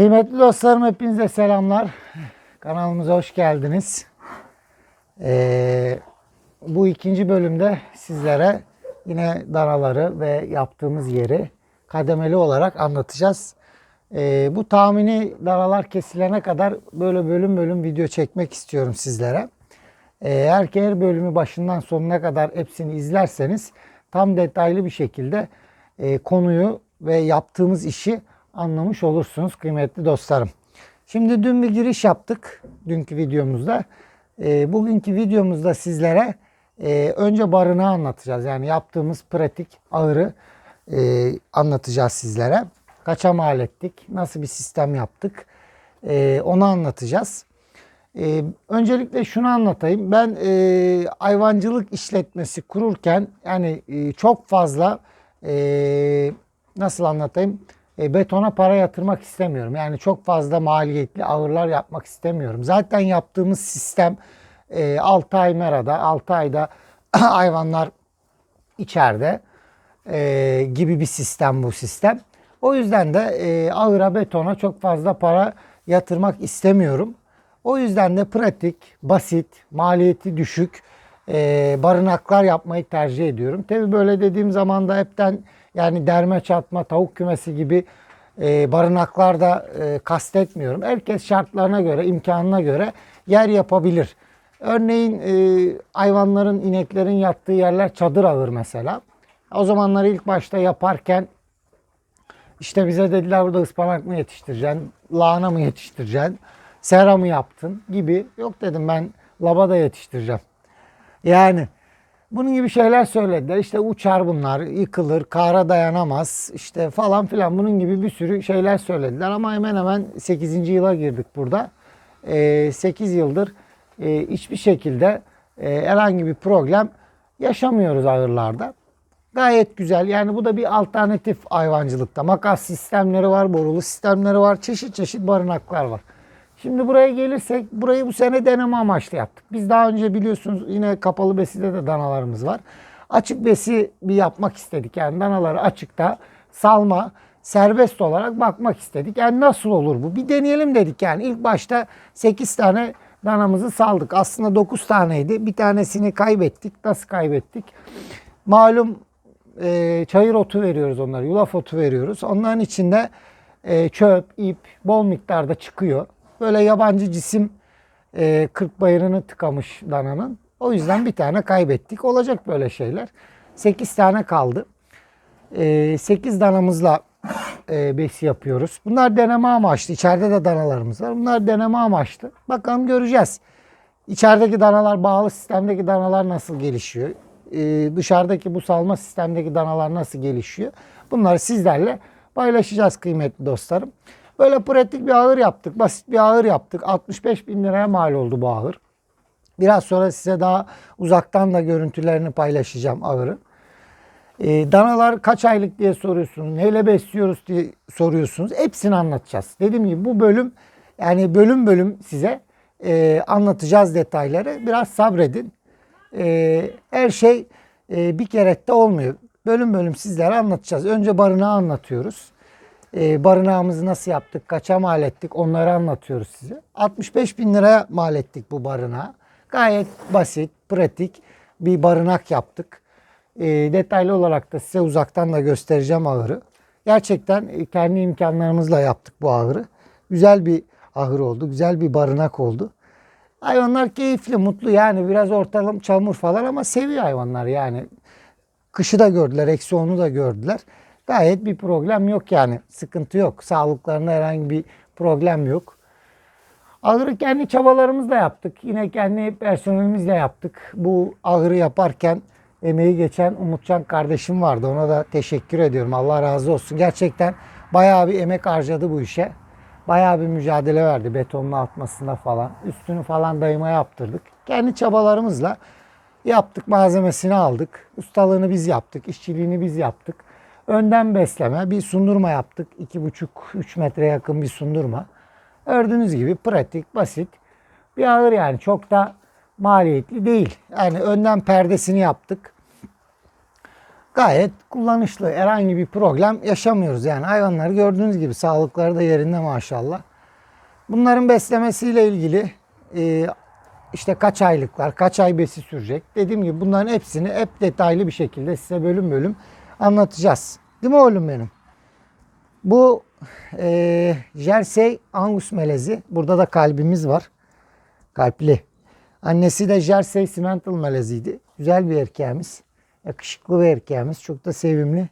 Kıymetli dostlarım hepinize selamlar. Kanalımıza hoş geldiniz. Ee, bu ikinci bölümde sizlere yine danaları ve yaptığımız yeri kademeli olarak anlatacağız. Ee, bu tahmini danalar kesilene kadar böyle bölüm bölüm video çekmek istiyorum sizlere. Ee, Eğer ki her bölümü başından sonuna kadar hepsini izlerseniz tam detaylı bir şekilde e, konuyu ve yaptığımız işi anlamış olursunuz kıymetli dostlarım. Şimdi dün bir giriş yaptık dünkü videomuzda. E, bugünkü videomuzda sizlere e, önce barınağı anlatacağız. Yani yaptığımız pratik ağırı e, anlatacağız sizlere. Kaça mal ettik, nasıl bir sistem yaptık e, onu anlatacağız. Ee, öncelikle şunu anlatayım. Ben e, hayvancılık işletmesi kururken yani e, çok fazla e, nasıl anlatayım E, betona para yatırmak istemiyorum. Yani çok fazla maliyetli ağırlar yapmak istemiyorum. Zaten yaptığımız sistem e, 6 ay merada, 6 ayda hayvanlar içeride e, gibi bir sistem bu sistem. O yüzden de e, ağıra betona çok fazla para yatırmak istemiyorum. O yüzden de pratik, basit, maliyeti düşük e, barınaklar yapmayı tercih ediyorum. Tabi böyle dediğim zaman da hepten yani derme çatma, tavuk kümesi gibi e, barınaklar da e, kastetmiyorum. Herkes şartlarına göre, imkanına göre yer yapabilir. Örneğin e, hayvanların, ineklerin yattığı yerler çadır ağır mesela. O zamanları ilk başta yaparken işte bize dediler burada ıspanak mı yetiştireceksin, lahana mı yetiştireceksin, sera mı yaptın gibi. Yok dedim ben labada yetiştireceğim. Yani bunun gibi şeyler söylediler. İşte uçar bunlar, yıkılır, kara dayanamaz işte falan filan bunun gibi bir sürü şeyler söylediler. Ama hemen hemen 8. yıla girdik burada. Ee, 8 yıldır e, hiçbir şekilde e, herhangi bir problem yaşamıyoruz ağırlarda. Gayet güzel. Yani bu da bir alternatif hayvancılıkta. Makas sistemleri var, borulu sistemleri var, çeşit çeşit barınaklar var. Şimdi buraya gelirsek burayı bu sene deneme amaçlı yaptık. Biz daha önce biliyorsunuz yine kapalı beside de danalarımız var. Açık besi bir yapmak istedik. Yani danaları açıkta salma serbest olarak bakmak istedik. Yani nasıl olur bu? Bir deneyelim dedik yani. İlk başta 8 tane danamızı saldık. Aslında 9 taneydi. Bir tanesini kaybettik. Nasıl kaybettik? Malum e, çayır otu veriyoruz onlara. Yulaf otu veriyoruz. Onların içinde e, çöp, ip bol miktarda çıkıyor. Böyle yabancı cisim e, kırk bayırını tıkamış dananın. O yüzden bir tane kaybettik. Olacak böyle şeyler. 8 tane kaldı. E, 8 danamızla e, besi yapıyoruz. Bunlar deneme amaçlı. İçeride de danalarımız var. Bunlar deneme amaçlı. Bakalım göreceğiz. İçerideki danalar, bağlı sistemdeki danalar nasıl gelişiyor? Ee, dışarıdaki bu salma sistemdeki danalar nasıl gelişiyor? Bunları sizlerle paylaşacağız kıymetli dostlarım. Böyle pratik bir ağır yaptık. Basit bir ağır yaptık. 65 bin liraya mal oldu bu ağır. Biraz sonra size daha uzaktan da görüntülerini paylaşacağım ağırın. Ee, danalar kaç aylık diye soruyorsunuz. Neyle besliyoruz diye soruyorsunuz. Hepsini anlatacağız. Dediğim gibi bu bölüm yani bölüm bölüm size e, anlatacağız detayları. Biraz sabredin. E, her şey e, bir kerette olmuyor. Bölüm bölüm sizlere anlatacağız. Önce barınağı anlatıyoruz. E, barınağımızı nasıl yaptık, kaça mal ettik onları anlatıyoruz size. 65 bin liraya mal ettik bu barınağı. Gayet basit, pratik bir barınak yaptık. E, detaylı olarak da size uzaktan da göstereceğim ahırı. Gerçekten e, kendi imkanlarımızla yaptık bu ahırı. Güzel bir ahır oldu, güzel bir barınak oldu. Hayvanlar keyifli, mutlu yani biraz ortalım çamur falan ama seviyor hayvanlar yani. Kışı da gördüler, eksi onu da gördüler. Gayet bir problem yok yani. Sıkıntı yok. Sağlıklarında herhangi bir problem yok. Ahırı kendi çabalarımızla yaptık. Yine kendi personelimizle yaptık. Bu ahırı yaparken emeği geçen Umutcan kardeşim vardı. Ona da teşekkür ediyorum. Allah razı olsun. Gerçekten bayağı bir emek harcadı bu işe. Bayağı bir mücadele verdi betonla atmasında falan. Üstünü falan dayıma yaptırdık. Kendi çabalarımızla yaptık. Malzemesini aldık. Ustalığını biz yaptık. işçiliğini biz yaptık. Önden besleme bir sundurma yaptık. 2,5-3 metre yakın bir sundurma. Gördüğünüz gibi pratik, basit bir ağır yani. Çok da maliyetli değil. Yani önden perdesini yaptık. gayet kullanışlı. Herhangi bir problem yaşamıyoruz. Yani hayvanları gördüğünüz gibi sağlıkları da yerinde maşallah. Bunların beslemesiyle ilgili e, işte kaç aylıklar, kaç ay besi sürecek. Dediğim gibi bunların hepsini hep detaylı bir şekilde size bölüm bölüm anlatacağız. Değil mi oğlum benim? Bu e, Jersey Angus melezi. Burada da kalbimiz var. Kalpli. Annesi de Jersey Simmental meleziydi. Güzel bir erkeğimiz. Yakışıklı bir erkeğimiz. Çok da sevimli.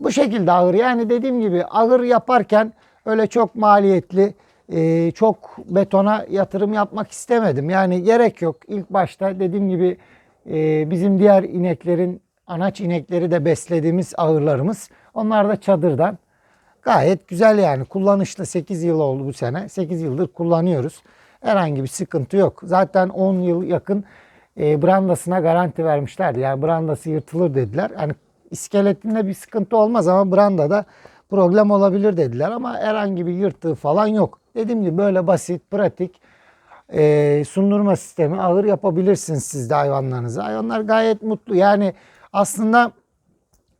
Bu şekilde ağır. Yani dediğim gibi ağır yaparken öyle çok maliyetli, e, çok betona yatırım yapmak istemedim. Yani gerek yok. İlk başta dediğim gibi e, bizim diğer ineklerin, anaç inekleri de beslediğimiz ağırlarımız. Onlar da çadırdan. Gayet güzel yani kullanışlı 8 yıl oldu bu sene. 8 yıldır kullanıyoruz. Herhangi bir sıkıntı yok. Zaten 10 yıl yakın e, brandasına garanti vermişlerdi. Yani brandası yırtılır dediler. Hani iskeletinde bir sıkıntı olmaz ama brandada problem olabilir dediler. Ama herhangi bir yırtığı falan yok. Dediğim gibi böyle basit, pratik e, sundurma sistemi ağır yapabilirsiniz siz de hayvanlarınıza. Hayvanlar gayet mutlu. Yani aslında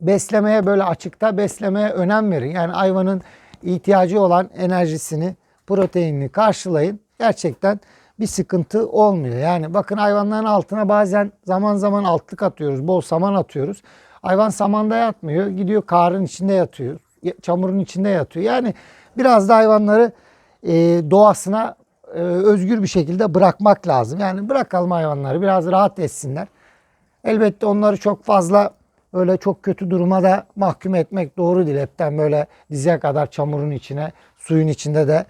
beslemeye böyle açıkta beslemeye önem verin. Yani hayvanın ihtiyacı olan enerjisini, proteinini karşılayın. Gerçekten bir sıkıntı olmuyor. Yani bakın hayvanların altına bazen zaman zaman altlık atıyoruz, bol saman atıyoruz. Hayvan samanda yatmıyor, gidiyor karın içinde yatıyor, çamurun içinde yatıyor. Yani biraz da hayvanları e, doğasına e, özgür bir şekilde bırakmak lazım. Yani bırakalım hayvanları biraz rahat etsinler. Elbette onları çok fazla öyle çok kötü duruma da mahkum etmek doğru değil. Hepten böyle dize kadar çamurun içine, suyun içinde de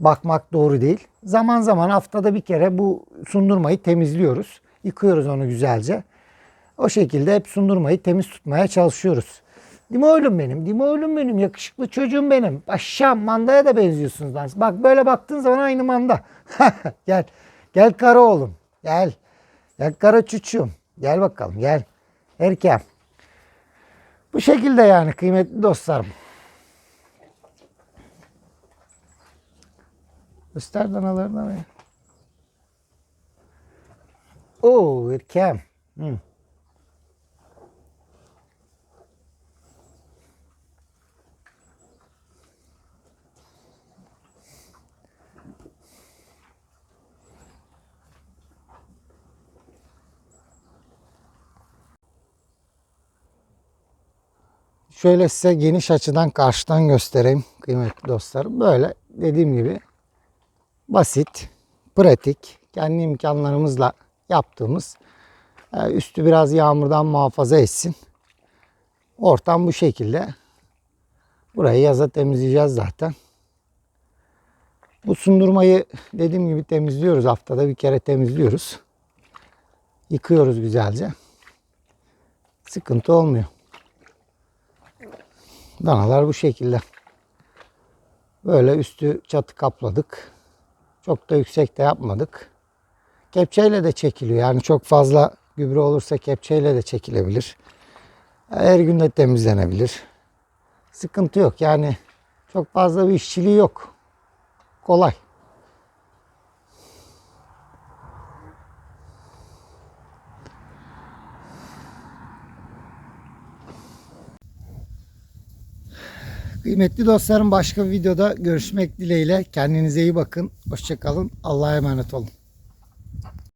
bakmak doğru değil. Zaman zaman haftada bir kere bu sundurmayı temizliyoruz. Yıkıyoruz onu güzelce. O şekilde hep sundurmayı temiz tutmaya çalışıyoruz. Değil mi oğlum benim? Değil mi oğlum benim? Yakışıklı çocuğum benim. Paşam mandaya da benziyorsunuz lan. Bak böyle baktığın zaman aynı manda. gel. Gel kara oğlum. Gel. Gel kara çocuğum. Gel bakalım gel. Erkeğim. Bu şekilde yani kıymetli dostlarım. Göster danalarını mı? Oo erkeğim. Hı. Şöyle size geniş açıdan karşıdan göstereyim kıymetli dostlarım. Böyle dediğim gibi basit, pratik, kendi imkanlarımızla yaptığımız e, üstü biraz yağmurdan muhafaza etsin. Ortam bu şekilde. Burayı yaza temizleyeceğiz zaten. Bu sundurmayı dediğim gibi temizliyoruz. Haftada bir kere temizliyoruz. Yıkıyoruz güzelce. Sıkıntı olmuyor. Danalar bu şekilde. Böyle üstü çatı kapladık. Çok da yüksek de yapmadık. Kepçeyle de çekiliyor. Yani çok fazla gübre olursa kepçeyle de çekilebilir. Her gün de temizlenebilir. Sıkıntı yok. Yani çok fazla bir işçiliği yok. Kolay. Kıymetli dostlarım başka bir videoda görüşmek dileğiyle. Kendinize iyi bakın. Hoşçakalın. Allah'a emanet olun.